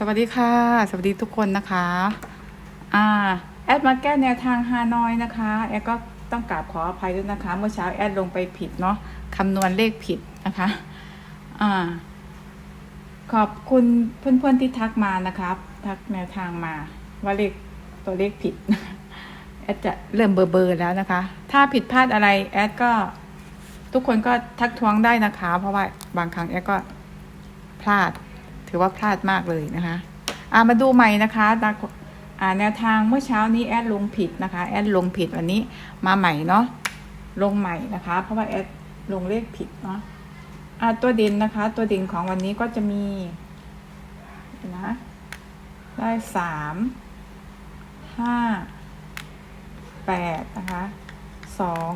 สวัสดีค่ะ สวัสดีทุกคนนะคะอ่าแอดมาแก้แนวทางฮานอยนะคะแอดก็ต้องกราบขออภัยด้วยนะคะ เมื่อเช้าแอดลงไปผิดเนาะคำนวณเลขผิดนะคะอ่าขอบคุณเพื่อนๆที่ทักมานะครับ ทักแนวทางมา ว่าเลขตัวเลขผิดแอดจะเริ่มเบอร์เบอร์แล้วนะคะ ถ้าผิดพลาดอะไรแอดก็ทุกคนก็ทักท้วงได้นะคะ เพราะว่าบางครั้งแอดก็พลาด ถือว่าพลาดมากเลยนะคะอ่ามาดูใหม่นะคะอ่าแนวทางเมื่อเช้านี้แอดลงผิดนะคะ แอดลงผิดวันนี้มาใหม่เนาะลงใหม่นะคะ เพราะว่าแอดลงเลขผิดเนาะอ่าตัวเด่นนะคะ ตัวเด่นของวันนี้ก็จะมีนะได้สามห้าแปดนะคะสอง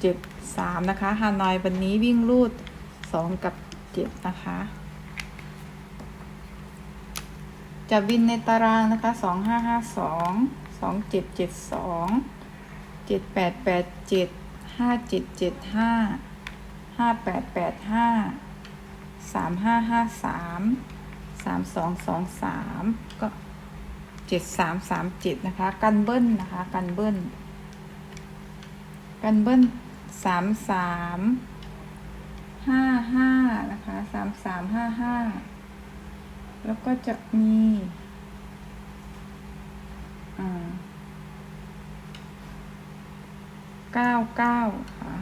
เจ็ดสามนะคะฮานอยวันนี้วิ่งรูดสองกับเจ็ดนะคะ จะวินในตารางนะคะ สองห้าห้าสองสองเจ็ดเจ็ดสองเจ็ดแปดแปดเจ็ดห้าเจ็ดเจ็ดห้าห้าแปดแปดห้าสามห้าห้าสามสามสองสองสามก็เจ็ดสามสามเจ็ดนะคะ กันเบิ้ลนะคะ กันเบิ้ล กันเบิ้ลสามสามห้าห้านะคะสามสามห้าห้า แล้วก็จะมีเก้าเก้าค่ะ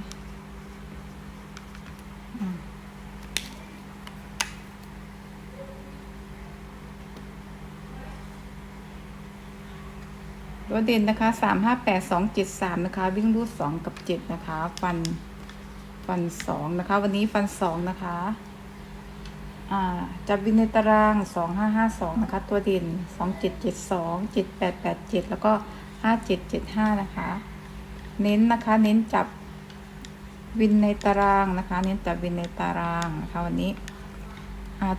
ตัวเด่นนะคะสามห้าแปดสองเจ็ดสามนะคะ วิ่งรูดสองกับเจ็ดนะคะ ฟัน ฟันสองนะคะ วันนี้ฟันสองนะคะ จับวินในตารางสองห้าห้าสองนะคะ ตัวเด่นสองเจ็ดเจ็ดสองเจ็ดแปดแปดเจ็ดแล้วก็ห้าเจ็ดเจ็ดห้านะคะ เน้นนะคะ เน้นจับวินในตารางนะคะ เน้นจับวินในตารางนะคะวันนี้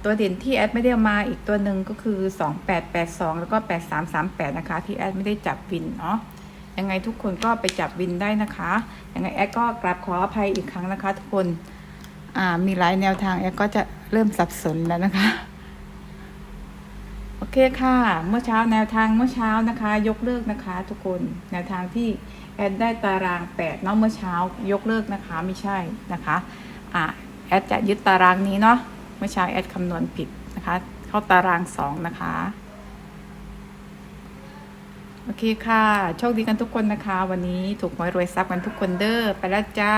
ตัวเด่นที่แอดไม่ได้มาอีกตัวหนึ่งก็คือสองแปดแปดสองแล้วก็แปดสามสามแปดนะคะ ที่แอดไม่ได้จับวินเนาะยังไงทุกคนก็ไปจับวินได้นะคะ ยังไงแอดก็กราบขออภัยอีกครั้งนะคะทุกคน มีหลายแนวทางแอดก็จะเริ่มสับสนแล้วนะคะ โอเคค่ะ เมื่อเช้าแนวทางเมื่อเช้านะคะ ยกเลิกนะคะ ทุกคนแนวทางที่แอดได้ตารางแปดเนาะเมื่อเช้ายกเลิกนะคะไม่ใช่นะคะอ่าแอดจะยึดตารางนี้เนาะเมื่อเช้าแอดคำนวณผิดนะคะ เข้าตารางสองนะคะโอเคค่ะ โชคดีกันทุกคนนะคะ วันนี้ถูกหวยรวยทรัพย์กันทุกคนเด้อไปแล้วจ้า